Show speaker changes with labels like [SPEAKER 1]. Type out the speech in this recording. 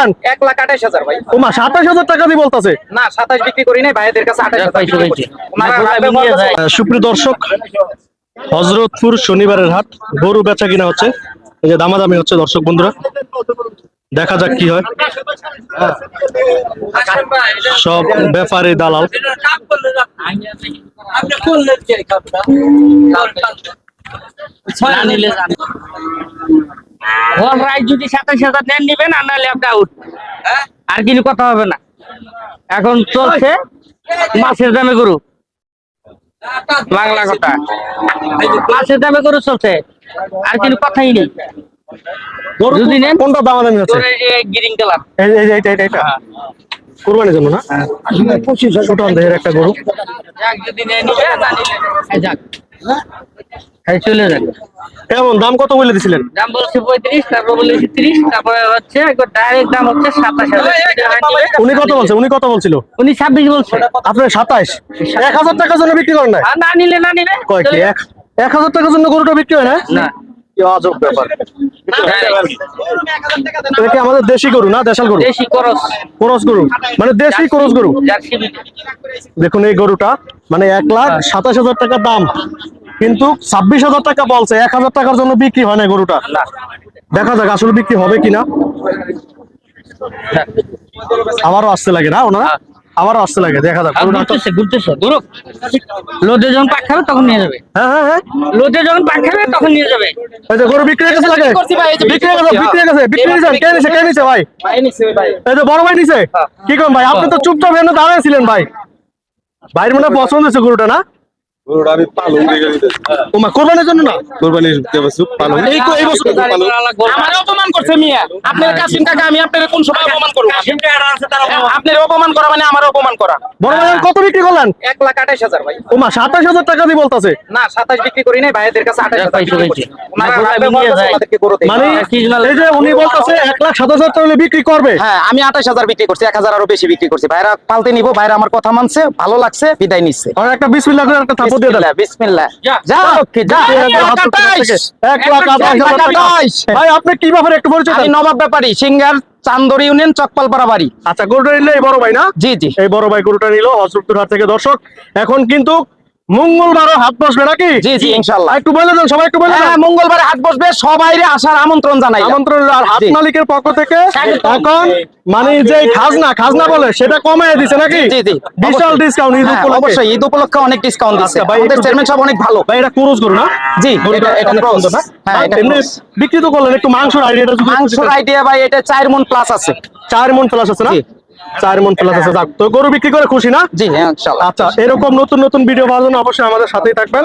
[SPEAKER 1] করলেন
[SPEAKER 2] এক লাখ আঠাশ হাজার ভাই।
[SPEAKER 1] ওমা সাতাশ হাজার টাকা দিয়ে বলতেছে।
[SPEAKER 2] না সাতাশ বিক্রি করি নাই ভাইদের কাছে আঠাশ হাজার
[SPEAKER 1] সুপ্রিয় দর্শক হজরতপুর শনিবারের হাট গরু বেচা কিনা হচ্ছে। এই যে দামাদামি হচ্ছে দর্শক বন্ধুরা। দেখা যাক কি হয়। সব ব্যাপারে দালাল।
[SPEAKER 3] রায় যদি সাতাশ হাজার নেন নিবেন আর নাহলে আপনি আউট আর কিছু কথা হবে না। এখন চলছে মাছের দামে গরু। বাংলা কথা। মাছের দামে গরু চলছে। আর কিছু কথাই নেই। যদি নেন-
[SPEAKER 1] কোনটা হচ্ছে?
[SPEAKER 3] গ্রিন কালার
[SPEAKER 1] এই এই যে এটা এটা এটা। জন্য না? পঁচিশ ছোট দেহের একটা গরু।
[SPEAKER 3] যদি যাক। চলে যাক।
[SPEAKER 1] কেমন? দাম কত বলে দিছিলেন?
[SPEAKER 3] দাম বলছে পঁয়ত্রিশ তারপর বলেছে তিরিশ তারপরে হচ্ছে ডাইরেক্ট দাম হচ্ছে সাতাশ
[SPEAKER 1] উনি কত বলছে? উনি কত বলছিল?
[SPEAKER 3] উনি ছাব্বিশ বলছে।
[SPEAKER 1] আপনার সাতাইশ এক হাজার টাকার জন্য বিক্রি করেন না
[SPEAKER 3] না নিলে না নিলে।
[SPEAKER 1] কয় কি এক এক হাজার টাকার জন্য গরুটা বিক্রি হয় না?
[SPEAKER 3] না।
[SPEAKER 1] কি আজব ব্যাপার। এটা কি আমাদের দেশি গরু না দেশাল গরু?
[SPEAKER 3] দেশি করস।
[SPEAKER 1] করস গরু। মানে দেশি করস গরু। দেখুন এই গরুটা মানে এক লাখ সাতাশ হাজার টাকা দাম। কিন্তু ছাব্বিশ হাজার টাকা বলছে এক হাজার টাকার জন্য বিক্রি হয় না গরুটা। দেখা যাক আসলে বিক্রি হবে কিনা। আবারও আসতে লাগে না ওনারা আবারও আসতে লাগে দেখা যাক
[SPEAKER 3] আর ঘুরতেছে ঘুরতেছে ঘুরুক লোদে যখন পাক খাবে তখন নিয়ে যাবে।
[SPEAKER 1] হ্যাঁ হ্যাঁ হ্যাঁ।
[SPEAKER 3] লোদে যখন পাক খাবে তখন নিয়ে যাবে।
[SPEAKER 1] এই যে গরু বিক্রি হয়ে লাগে। বিক্রি হয়ে বিক্রি হয়ে বিক্রি হয়ে কে নিছে কে নিছে ভাই?
[SPEAKER 2] ভাই নিচ্ছে ভাই।
[SPEAKER 1] এই যে বড় ভাই নিছে? কি করেন ভাই? আপনি তো চুপচাপ এনে দাঁড়ায় ছিলেন ভাই। ভাইয়ের মনে হয় পছন্দ হয়েছে গরুটা না?
[SPEAKER 4] গরুটা আমি পালং রেখে দিতে
[SPEAKER 1] ওমা কোরবানির জন্য না?
[SPEAKER 4] কোরবানির দেবস্তুপ পালং।
[SPEAKER 1] এই এই বছর
[SPEAKER 2] অপমান করছে মিয়া। আপনার কাসিম কাকা আমি আপনার কোন সময় অপমান করব? আপনার অপমান করা মানে আমার অপমান করা।
[SPEAKER 1] বড় ভাই কত বিক্রি করলেন?
[SPEAKER 2] এক লাখ আঠাশ হাজার ভাই।
[SPEAKER 1] ওমা সাতাশ হাজার টাকা দিয়ে বলতেছে।
[SPEAKER 2] না সাতাশ বিক্রি করি নাই ভাইদের কাছে আঠাশ হাজার বিক্রি করছি। ওনারা
[SPEAKER 3] না,
[SPEAKER 2] হাত ব্যবহার
[SPEAKER 3] নিয়ে
[SPEAKER 2] করছে,
[SPEAKER 3] যায়।
[SPEAKER 2] ওনাদেরকে গরু দেয়।
[SPEAKER 1] মানে এই যে উনি বলতেছে লাখ টাকা বিক্রি করবে।
[SPEAKER 2] হ্যাঁ আমি আঠাশ হাজার বিক্রি করছি এক হাজার আরও বেশি বিক্রি করছি। ভাইরা পালতে নিবো ভাইরা আমার কথা মানছে ভালো লাগছে বিদায় নিচ্ছে।
[SPEAKER 1] আর একটা বিসমিল্লাহ করে একটা থাপড় দিয়ে দেন।
[SPEAKER 2] বিসমিল্লাহ, যা যা
[SPEAKER 1] লাখ টাকা। ভাই আপনি কি ব্যাপারে একটু পরিচয়
[SPEAKER 2] আমি নবাব ব্যাপারী সিঙ্গার চান্দর ইউনিয়ন চকপালপাড়া বাড়ি।
[SPEAKER 1] আচ্ছা গরুটা নিলে এই বড় ভাই না?
[SPEAKER 2] জি জি।
[SPEAKER 1] এই বড় ভাই গরুটা নিল হজরতপুর হাট থেকে দর্শক। এখন কিন্তু মঙ্গলবারও হাট বসবে নাকি?
[SPEAKER 2] জি জি ইনশাল্লাহ
[SPEAKER 1] একটু বলে দেন সবাই একটু বলে
[SPEAKER 2] হ্যাঁ
[SPEAKER 1] দেন।
[SPEAKER 2] মঙ্গলবার হাট বসবে সবাইরে আসার আমন্ত্রণ জানাই।
[SPEAKER 1] আমন্ত্রণ। আর হাট মালিকের পক্ষ থেকে এখন মানে যে খাজনা খাজনা বলে সেটা কমায় দিছে নাকি?
[SPEAKER 2] জি জি।
[SPEAKER 1] বিশাল ডিসকাউন্ট ঈদ
[SPEAKER 2] হ্যাঁ,
[SPEAKER 1] উপলক্ষে।
[SPEAKER 2] অবশ্যই ঈদ উপলক্ষে অনেক ডিসকাউন্ট দিচ্ছে
[SPEAKER 1] আচ্ছা, ভাই,
[SPEAKER 2] আমাদের চেয়ারম্যান সাহেব অনেক ভালো।
[SPEAKER 1] ভাই এটা ক্রুজ গরু না?
[SPEAKER 2] জি এটা এটা।
[SPEAKER 1] সুন্দর না?
[SPEAKER 2] হ্যাঁ এটা।
[SPEAKER 1] বিক্রি তো করলেন একটু মাংসের আইডিয়াটা
[SPEAKER 2] মাংসের আইডিয়া ভাই এটা চার মন প্লাস আছে।
[SPEAKER 1] চার মন প্লাস আছে না?
[SPEAKER 2] জি।
[SPEAKER 1] চার মন প্লাস আছে। যাক তো গরু বিক্রি করে খুশি না?
[SPEAKER 2] জি হ্যাঁ
[SPEAKER 1] আচ্ছা এরকম নতুন নতুন ভিডিও পাওয়ার জন্য অবশ্যই আমাদের সাথেই থাকবেন।